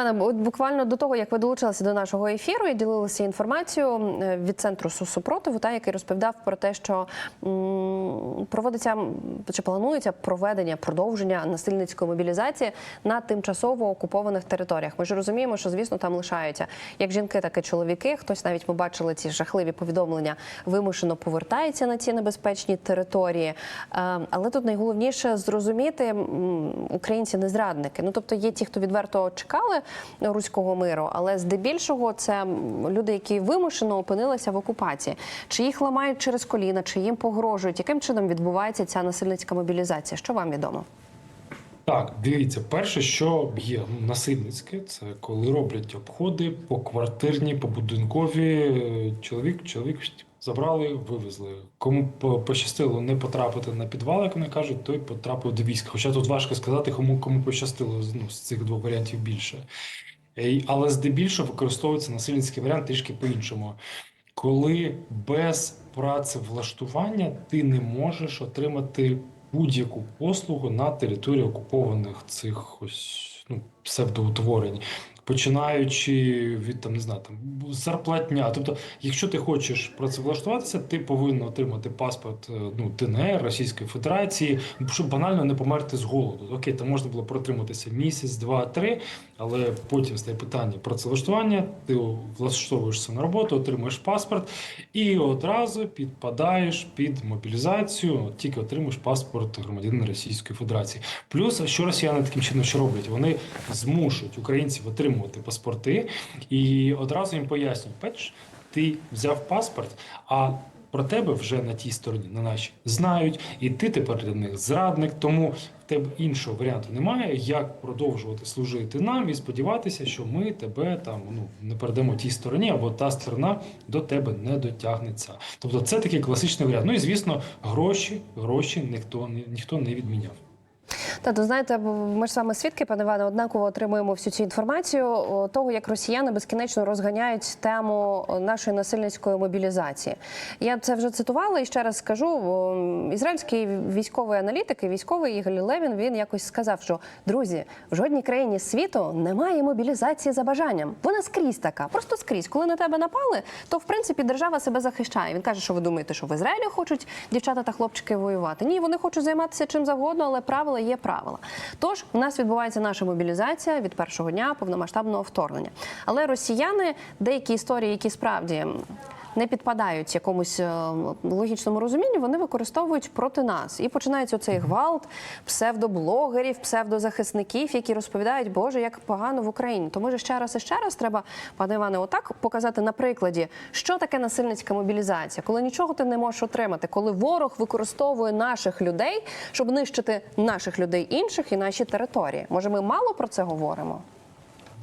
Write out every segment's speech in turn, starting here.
Іване, от буквально до того, як ви долучилися до нашого ефіру і ділилися інформацією від центру «Су- супротиву, та який розповідав про те, що проводиться чи планується проведення продовження насильницької мобілізації на тимчасово окупованих територіях. Ми ж розуміємо, що звісно там лишаються як жінки, так і чоловіки. Хтось навіть ми бачили ці жахливі повідомлення, вимушено повертається на ці небезпечні території. Е, Але тут найголовніше зрозуміти українці не зрадники. Ну тобто є ті, хто відверто чекали руського миру, але здебільшого це люди, які вимушено опинилися в окупації. Чи їх ламають через коліна, чи їм погрожують? Яким чином відбувається ця насильницька мобілізація? Що вам відомо? Так, дивіться, перше, що є насильницьке, це коли роблять обходи поквартирні, побудинкові. Е, Чоловік, чоловік забрали, вивезли. Кому пощастило не потрапити на підвал, як вони кажуть, той потрапив до війська. Хоча тут важко сказати, кому кому пощастило ну, з цих двох варіантів більше. Е, Але здебільшого використовується насильницький варіант трішки по-іншому. Коли без працевлаштування ти не можеш отримати будь-яку послугу на території окупованих цих ось ну, псевдоутворень, починаючи від там не знаю, там зарплатня. Тобто, якщо ти хочеш працевлаштуватися, ти повинен отримати паспорт е, ну, ДНР Російської Федерації, щоб банально не померти з голоду. Окей, там можна було протриматися місяць, два, три, але потім стає питання працевлаштування, ти влаштовуєшся на роботу, отримуєш паспорт і одразу підпадаєш під мобілізацію, тільки отримуєш паспорт громадянина Російської Федерації. Плюс, що росіяни таким чином що роблять? Вони змушують українців отримувати паспорти і одразу їм пояснюють, бачиш, ти взяв паспорт, а про тебе вже на тій стороні, на нашій, знають, і ти тепер для них зрадник. Тому в тебе іншого варіанту немає, як продовжувати служити нам і сподіватися, що ми тебе там ну не передамо тій стороні, або та сторона до тебе не дотягнеться. Тобто, це такий класичний варіант. Ну і звісно, гроші, гроші ніхто ні- ніхто не відміняв. Та то знаєте, ми ж вами свідки, пане Іване, однаково отримуємо всю цю інформацію того, як росіяни безкінечно розганяють тему нашої насильницької мобілізації. Я це вже цитувала і ще раз скажу. Ізраїльський військовий аналітик і військовий Ігор Левін він якось сказав, що друзі, в жодній країні світу немає мобілізації за бажанням. Вона скрізь така, просто скрізь. Коли на тебе напали, то в принципі держава себе захищає. Він каже, що ви думаєте, що в Ізраїлі хочуть дівчата та хлопчики воювати? Ні, вони хочуть займатися чим завгодно, але правила є правила. Тож у нас відбувається наша мобілізація від першого дня повномасштабного вторгнення. Але росіяни деякі історії, які справді. Не підпадають якомусь е, логічному розумінню, вони використовують проти нас. І починається оцей гвалт псевдоблогерів, псевдозахисників, які розповідають, Боже, як погано в Україні. То може ще раз і ще раз треба, пане Іване, отак показати на прикладі, що таке насильницька мобілізація, коли нічого ти не можеш отримати, коли ворог використовує наших людей, щоб нищити наших людей інших і наші території. Може, ми мало про це говоримо?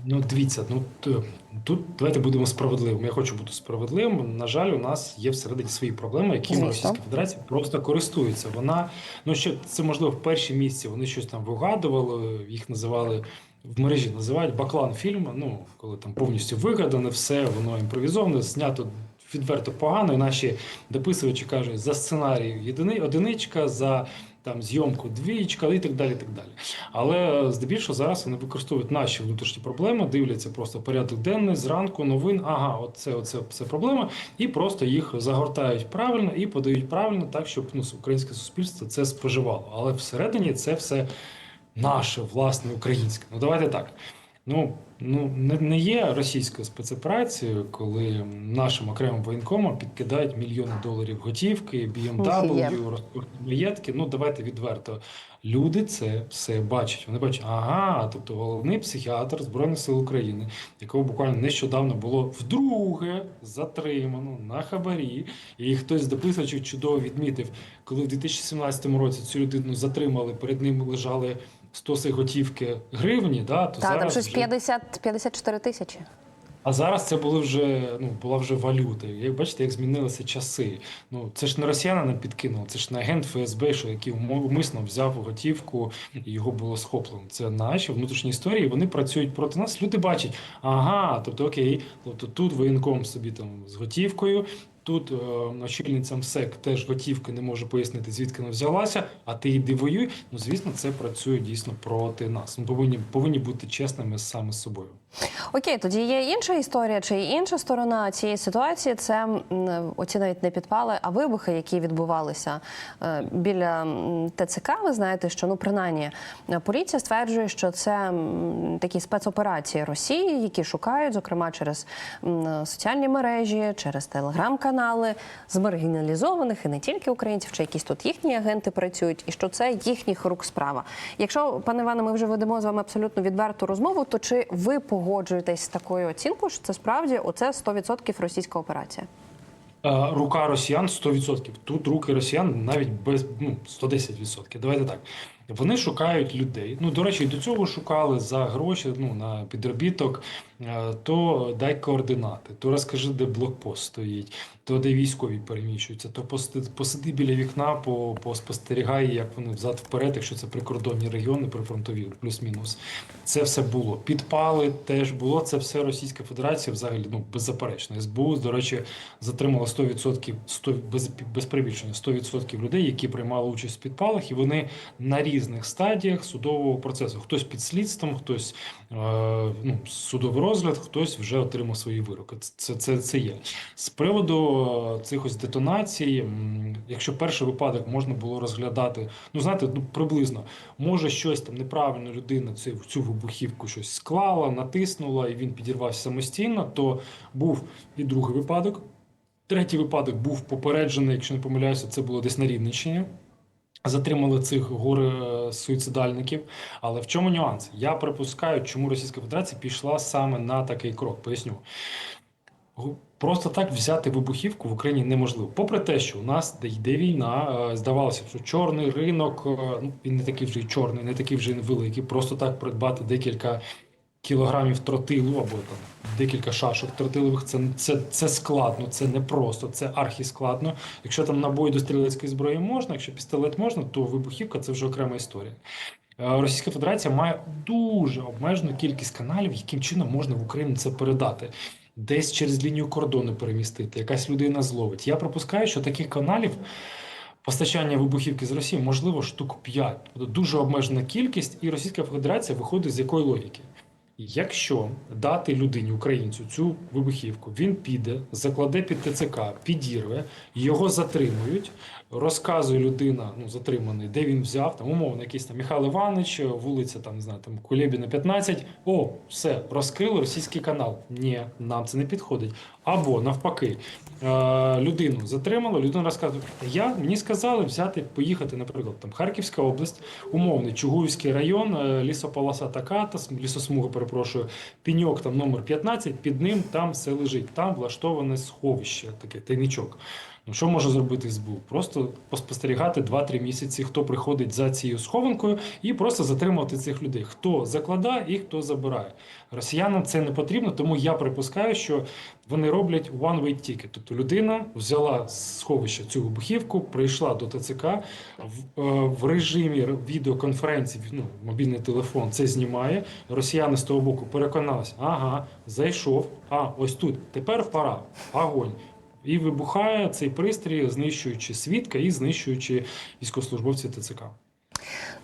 Ну, дивіться, ну тут давайте будемо справедливими. Я хочу бути справедливим. На жаль, у нас є всередині свої проблеми, Звісно. Російська Федерація просто користується. Вона ну ще це можливо в перші місці. Вони щось там вигадували, їх називали. В мережі називають баклан фільм. Ну коли там повністю вигадане, все воно імпровізоване, знято відверто погано. І наші дописувачі кажуть за сценарій єдини одиничка, за там зйомку двічка і так далі. так далі. Але е, здебільшого зараз вони використовують наші внутрішні проблеми, дивляться просто порядок денний зранку, новин. Ага, оце, оце, це проблема, і просто їх загортають правильно і подають правильно, так щоб ну, українське суспільство це споживало. Але всередині це все наше, власне, українське. Ну давайте так. Ну, ну не, не є російською спецоперацією, коли нашим окремим воєнкомам підкидають мільйони доларів готівки. BMW, розпортні маєтки. Ну давайте відверто. Люди це все бачать. Вони бачать, ага, тобто головний психіатр Збройних сил України, якого буквально нещодавно було вдруге затримано на хабарі, і хтось з дописувачів чудово відмітив, коли в 2017 році цю людину затримали, перед ним лежали стоси готівки гривні. Да, то Та там зараз щось вже... 50 54 тисячі. А зараз це були вже ну була вже валюта. Як бачите, як змінилися часи. Ну це ж не росіяни нам підкинули, це ж не агент ФСБ, що який умисно взяв готівку і його було схоплено. Це наші внутрішні історії. Вони працюють проти нас. Люди бачать, ага, тобто окей, тобто тут воєнком собі там з готівкою. Тут е, очільницям СЕК теж готівки не може пояснити, звідки вона взялася, а ти йди воюй. Ну звісно, це працює дійсно проти нас. Ми повинні повинні бути чесними саме з собою. Окей, тоді є інша історія чи інша сторона цієї ситуації. Це оці навіть не підпали, а вибухи, які відбувалися е, біля ТЦК. Ви знаєте, що ну принаймні е, поліція стверджує, що це такі спецоперації Росії, які шукають, зокрема через соціальні мережі, через телеграм-канали з маргіналізованих і не тільки українців, чи якісь тут їхні агенти працюють, і що це їхніх рук справа. Якщо пане Іване, ми вже ведемо з вами абсолютно відверту розмову, то чи ви погоджуєтесь з такою оцінкою, що це справді оце 100% російська операція? Е, Рука росіян 100%. Тут руки росіян навіть без ну, 110%. Давайте так. Вони шукають людей. Ну, до речі, до цього шукали за гроші ну, на підробіток. Е, То дай координати, то розкажи, де блокпост стоїть, то де військові переміщуються, то посиди, біля вікна, по, поспостерігай, як вони взад вперед, якщо це прикордонні регіони, прифронтові, плюс-мінус. Це все було. Підпали теж було. Це все Російська Федерація взагалі ну, беззаперечно. СБУ, до речі, затримала 100%, 100 без, без перебільшення 100% людей, які приймали участь в підпалах, і вони на різних стадіях судового процесу. Хтось під слідством, хтось е, ну, судовий розгляд, хтось вже отримав свої вироки. Це, це, це є. З приводу е, цих ось детонацій, якщо перший випадок можна було розглядати, ну знаєте, ну приблизно, може щось там неправильно людина цю, цю вибухівку щось склала, натиснула, і він підірвався самостійно, то був і другий випадок. Третій випадок був попереджений, якщо не помиляюся, це було десь на Рівненщині. Затримали цих горе суїцидальників. Але в чому нюанс? Я припускаю, чому Російська Федерація пішла саме на такий крок. Поясню. Просто так взяти вибухівку в Україні неможливо. Попри те, що у нас де йде війна, е, здавалося, що чорний ринок, е, ну він не такий вже й чорний, не такий вже й великий. Просто так придбати декілька кілограмів тротилу або там декілька шашок тротилових. Це, це, це складно, це непросто, це архіскладно. Якщо там набої до стрілецької зброї можна, якщо пістолет можна, то вибухівка це вже окрема історія. Е, Російська Федерація має дуже обмежену кількість каналів, яким чином можна в Україну це передати. Десь через лінію кордону перемістити, якась людина зловить. Я припускаю, що таких каналів постачання вибухівки з Росії можливо штук 5. Тобто дуже обмежена кількість, і Російська Федерація виходить з якої логіки? Якщо дати людині, українцю, цю вибухівку, він піде, закладе під ТЦК, підірве, його затримують, розказує людина, ну затриманий, де він взяв, там умовно, якийсь там Михайло Іванович, вулиця там, не знаю, там Кулєбіна 15. О, все, розкрили російський канал. Ні, нам це не підходить. Або навпаки, е, людину затримали, людина розказує, я мені сказали взяти, поїхати, наприклад, там Харківська область, умовний Чугуївський район, е, лісополоса така, та лісосмуга, перепрошую, піньок там номер 15, під ним там все лежить. Там влаштоване сховище, таке тайничок. Ну що може зробити СБУ? Просто поспостерігати 2-3 місяці, хто приходить за цією схованкою, і просто затримувати цих людей. Хто закладає і хто забирає. Росіянам це не потрібно, тому я припускаю, що вони роблять one-way ticket. Тобто людина взяла з сховища цю вибухівку, прийшла до ТЦК в, е, в режимі відеоконференції, ну, мобільний телефон це знімає. Росіяни з того боку переконалися, ага, зайшов, а ось тут, тепер пора, огонь. І вибухає цей пристрій, знищуючи свідка і знищуючи військовослужбовців ТЦК.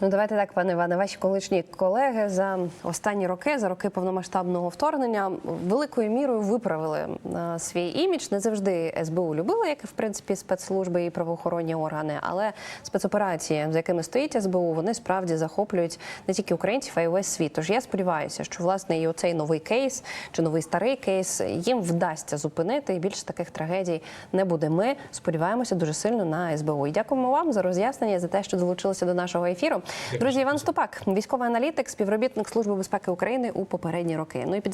Ну давайте так, пане Іване, ваші колишні колеги за останні роки, за роки повномасштабного вторгнення, великою мірою виправили е, свій імідж. Не завжди СБУ любили, як в принципі спецслужби і правоохоронні органи, але спецоперації, за якими стоїть СБУ, вони справді захоплюють не тільки українців, а й увесь світ. Тож я сподіваюся, що власне і оцей новий кейс чи новий старий кейс їм вдасться зупинити, і більше таких трагедій не буде. Ми сподіваємося дуже сильно на СБУ. І дякуємо вам за роз'яснення за те, що долучилися до нашого ефіру. Друзі, Іван Ступак, військовий аналітик, співробітник Служби безпеки України у попередні роки. Ну і під